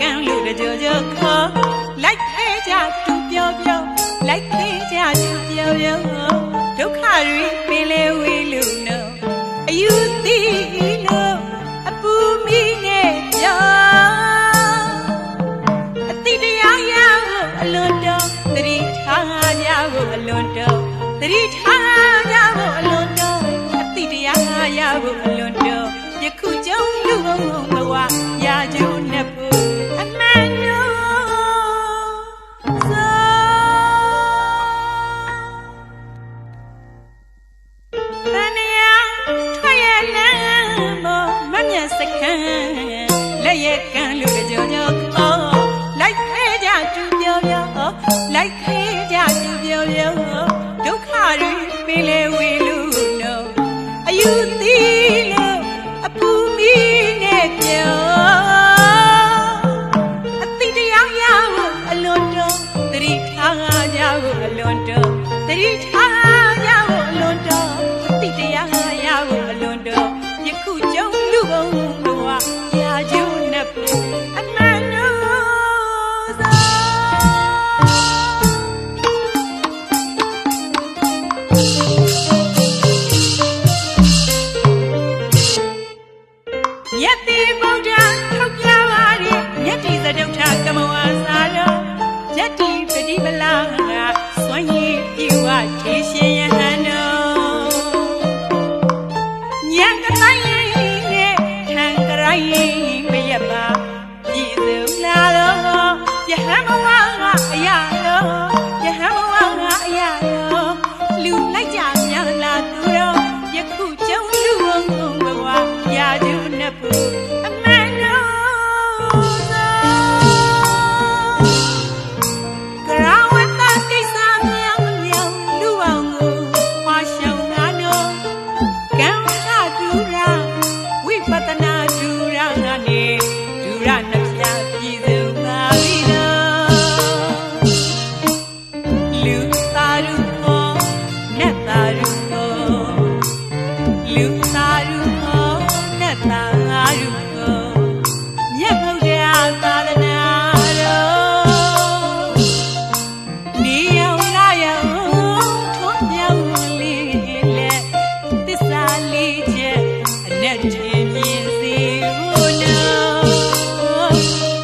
ကံလို့တကြောကြောခေါ်လိုက်သေးကြတူပြောပြောလိုက်သေးကြတူပြောပြောဒုက္ခတွေပင်လေဝေးလို့နော်အယူသိလို့အပူမိနဲ့ပြောအတိတရားရဖို့အလွန်တော်သတိထားကြဖို့အလွန်တော်သတိထားကြဖို့အလွန်တော်အတိတရားရဖို့အလွန်တော်ယခုကျုံလူဘုံဘဝရာကျုံနဲ့ ပေါ်မမျက်စကန်းလက်ရကန်းလို့ကြောကြောခေါ်လိုက်သေးကြသူပြောပြောလိုက်သေးကြသူပြောပြောဒုက္ခတွေပင်လေဝေလို့နော်အယူသီးလို့အပူမီနဲ့ပြောအတိတရားရဖို့အလွန်တော်သတိထားကြဖို့အလွန်တော်သတိထား တိပฏิပလာကစွန့်ရည်ပြေဝထေရှင်ယဟန်တော်ညံကတိုင်းနဲ့ထံကရိုင်း တ်သား